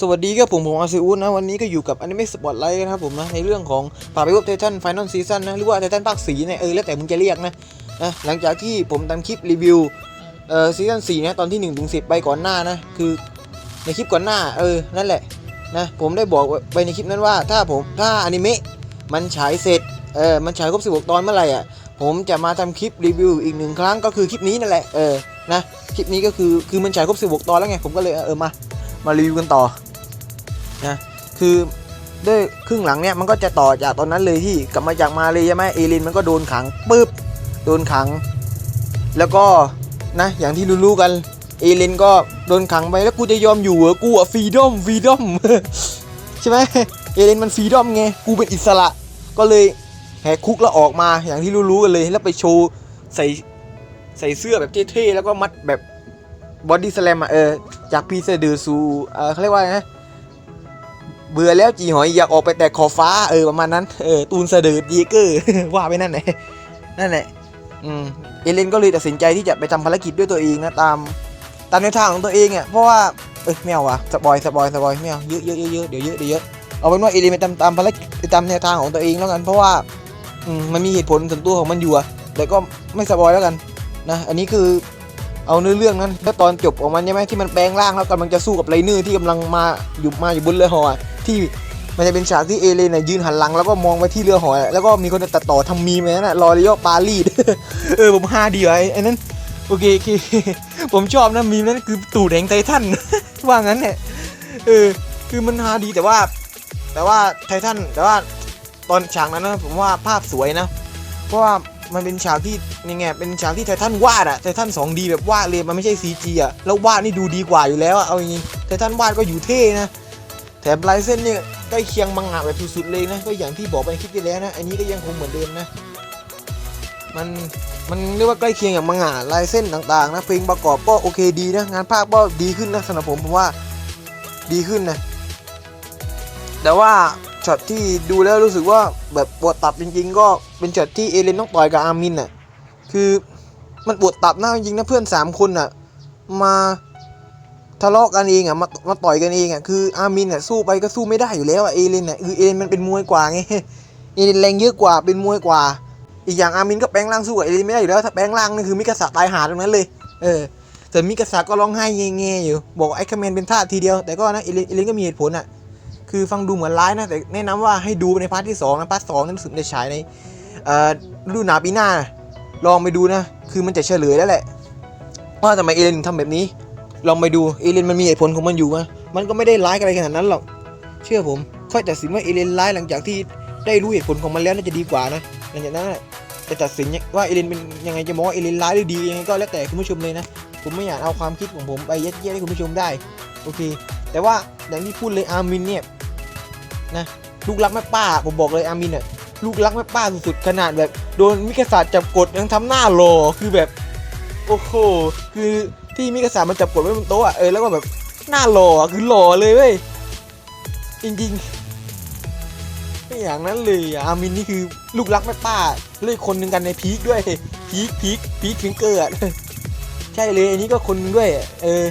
สวัสดีครับผมผมอาซิอุสนะวันนี้ก็อยู่กับอนิเมะสปอตไลท์นะครับผมนะในเรื่องของป่าไปพบไททันไฟนอลซีซั่นนะหรือว่าไททันภาคสีเนี่ยเออแล้วแต่มึงจะเรียกนะนะหลังจากที่ผมทำคลิปรีวิวเอ่อซีซั่นสี่นะตอนที่1นถึงสิไปก่อนหน้านะคือในคลิปก่อนหน้าเออนั่นแหละนะผมได้บอกไว้ในคลิปนั้นว่าถ้าผมถ้าอนิเมะมันฉายเสร็จเออมันฉายครบ16 ตอนเมื่อไหร่อะผมจะมาทำคลิปรีวิวอีกหนึ่งครั้งก็คือคลิปนี้นั่นแหละเออนะคลิปนี้ก็คือคือมันฉายครบ16 ตอนแล้วไงผมก็เลยเออมา มารีวิวกันต่อนะคือด้วยครึ่งหลังเนี่ยมันก็จะต่อจากตอนนั้นเลยที่กลับมาจากมาเลยใช่ไหมเอลินมันก็โดนขังปุ๊บโดนขัง แล้วก็นะอย่างที่รู้ๆกันเอลินก็โดนขังไปแล้วกูจะยอมอยู่เหรอกูอะฟรีดอมฟรีดอมใช่ไหมเอลินมันฟรีดอมไงกูเป็นอิสระ ก็เลยแหกคุกแล้วออกมาอย่างที่รู้ๆกันเลยแล้วไปโชว์ใส่ใส่เสื้อแบบเท่ๆแล้วก็มัดแบบ บอดี้สแลมอะเออจากพีเซเดอร์ซูเออเขาเรียกว่าไงนะเบื่อแล้วจีหอยอยากออกไปแต่ขอฟ้าเออประมาณนั้นเออตูนเสดือดีเกอร์ว่าไปนั่นแหละนั่นแหละอืมเอเลนก็เลยตัดสินใจที่จะไปทำภารกิจด้วยตัวเองนะตามตามแนวทางของตัวเองอะเพราะว่าเอ้ยไม่เอาว่ะสปอยสปอยสปอยไม่เอาเยอะเยอะเยอะเยอะเดี๋ยวเยอะเดี๋ยวเยอะเอาเป็นว่าเอเลนไปตามตามภารกิจไปตามแนวทางของตัวเองแล้วกัน เพราะว่าอืมมันมีเหตุผลส่วนตัวของมันอยู่อะแต่ก็ไม่สปอยแล้วกันนะอันนี้คือ เอาเนื้อเรื่องนั้นแล้วตอนจบของมันใช่ไหมที่มันแปลงร่างแล้วกำลังจะสู้กับไรเนอร์ที่กำลังมาอยู่มาอยู่บนเรือหอที่มันจะเป็นฉากที่เอเลนน่ะยืนหันหลังแล้วก็มองไปที่เรือหอยแล้วก็มีคนตัดต่อทำมีมเลยนะรอเรียกปารีสเออผมฮาดีไว้ไอ้นั้นโอเคโอเคผมชอบนะมีมนั้นคือตูดแห่งไททันว่างั้นเนี่ยเออคือมันฮาดีแต่ว่า แต่ว่าไททันแต่ว่าตอนฉากนั้นนะผมว่าภาพสวยนะ เพราะว่า มันเป็นฉากที่นี่ไงเป็นฉากที่ไททันวาดอะไททัน 2D แบบวาดเลยมันไม่ใช่ CG อะแล้ววาดนี่ดูดีกว่าอยู่แล้วอะเอาจริงไททันวาดก็อยู่เท่นะแถมลายเส้นเนี่ยใกล้เคียงมังงะแบบสุดๆเลยนะก็อย่างที่บอกไปคลิปที่แล้วนะ อันนี้ก็ยังคงเหมือนเดิมนะมันมันเรียกว่าใกล้เคียงอย่างมังงะลายเส้นต่างๆนะเพลงประกอบก็โอเคดีนะงานภาพก็ดีขึ้นนะสำหรับผมผมว่าดีขึ้นนะแต่ว่า ช็อตที่ดูแล้วรู้สึกว่าแบบปวดตับจริงๆ ก็เป็นช็อตที่เอเลนต้องต่อยกับอาร์มินน่ะคือมันปวดตับหน้าจริงนะเพื่อนสามคนน่ะมาทะเลาะกันเองอะมามาต่อยกันเองอะคืออาร์มินอะสู้ไปก็สู้ไม่ได้อยู่แล้วอะเอเลนอะคือเอเลนมันเป็นมวยกว่าไงเอเลนแรงเยอะกว่าเป็นมวยกว่า อีกอย่างอาร์มินก็แปลงร่างสู้กับเอเลนไม่ได้อยู่แล้วถ้าแปลงร่างนี่คือมิกาสะตายหาตรงนั้นเลย เออแต่มิกาสะก็ร้องไห้เง่ๆอยู่ บอกไอ้คาเมนเป็นท่าทีเดียวแต่ก็นะเอเลนเอเลนก็มีเหตุผลอะ คือฟังดูเหมือนร้ายนะแต่แนะนำว่าให้ดูในพาร์ทที่สองนะพาร์ทสองนั้นรู้สึกจะฉายในฤดูหนาวปีหน้า ลองไปดูนะ คือมันจะเฉลยแล้วแหละ ว่าทำไมเอเลนถึงทำแบบนี้ ลองไปดูเอเลนมันมีเหตุผลของมันอยู่อะมันก็ไม่ได้ร้ายอะไรขนาดนั้นหรอก เชื่อผมค่อยตัดสินว่าเอเลนร้ายหลังจากที่ได้รู้เหตุผลของมันแล้วน่าจะดีกว่านะหลังจากนั้นน่ะจะตัดสินว่าเอเลนเป็นยังไงจะมองว่าเอเลนร้ายหรือดียังไงก็แล้วแต่คุณผู้ชมเลยนะผมไม่อยากเอาความคิดของผมไปยัดเยียดให้คุณผู้ชมได้โอเค แต่ว่าอย่างที่พูดเลยอาร์มินเนี่ย นะลูกรักแม่ป้าผมบอกเลยอาร์มินเนี่ยลูกรักแม่ป้าสุดๆขนาดแบบ โดนมิกาศาจับกดยังทำหน้าหล่อคือแบบ โอ้โหคือที่มิกาสามันจับกดไว้บนโต๊ะอะเออแล้วก็แบบหน้าหล่อะคือหล่อเลยเว้ยจริงๆไม่อย่างนั้นเลยอามินนี่คือลูกรักแม่ป้าเลยคนหนึ่งกันในพีคด้วยพีคพีคพีคฟิงเกอร์อะใช่เลยอันนี้ก็คนด้วย เออ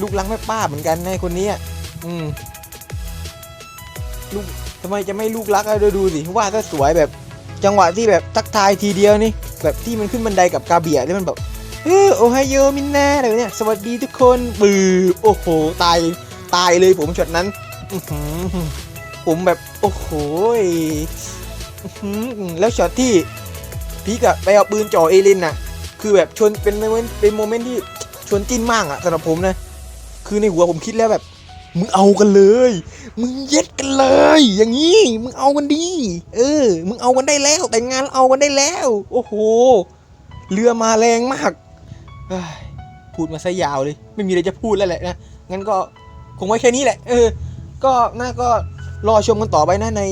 ลูกรักแม่ป้าเหมือนกันในคนนี้อืม ลูกทำไมจะไม่ลูกรักอะดูดูสิว่าถ้าสวยแบบจังหวะที่แบบทักทายทีเดียวนี่ แบบที่มันขึ้นบันไดกับกาเบียที่มันแบบเออโอไฮโยมินนาอะไรแบบเนี่ยสวัสดีทุกคนปือโอ้โห ตายตายเลยผมช็อตนั้นผมแบบโอ้โหแล้วช็อตที่พีกอะไปเอาปืนจ่อเอลินน่ะ คือแบบชนเป็นโมเมนต์เป็นโมเมนต์ที่ชวนจิ้นมากอะสำหรับผมนะ คือในหัวผมคิดแล้วแบบ มึงเอากันเลย มึงเย็ดกันเลย อย่างนี้ มึงเอากันดี เออ มึงเอากันได้แล้ว แต่งานเอากันได้แล้ว โอ้โห เรือมาแรงมาก พูดมาซะยาวเลย ไม่มีอะไรจะพูดแล้วแหละนะ งั้นก็คงไว้แค่นี้แหละ เออ ก็น่าก็รอชมกันต่อไปนะใน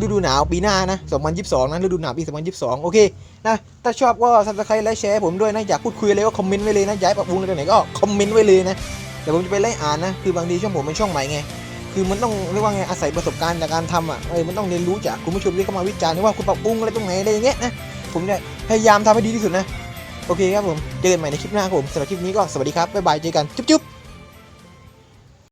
ฤดูหนาวปีหน้านะ 2022 นะฤดูหนาวปี 2022 โอเค นะ ถ้าชอบก็ซับสไครต์และแชร์ผมด้วยนะ อยากพูดคุยอะไรก็คอมเมนต์ไว้เลยนะอยากให้ปรับปรุงอะไรตรงไหนก็คอมเมนต์ไว้เลยนะ เดี๋ยวผมจะไปไล่อ่านนะคือบางทีช่องผมเป็นช่องใหม่ไงคือมันต้องเรียกว่าไงอาศัยประสบการณ์จากการทำอะเออมันต้องเรียนรู้จากคุณผู้ชมที่เข้ามาวิจารณ์ว่าคุณปรับปรุงอะไรตรงไหนอะไรอย่างเงี้ยนะผมจะพยายามทำให้ดีที่สุดนะโอเคครับผมเจอกันใหม่ในคลิปหน้าครับผมสำหรับคลิปนี้ก็สวัสดีครับบ๊ายบายเจอกันจุ๊บจุ๊บ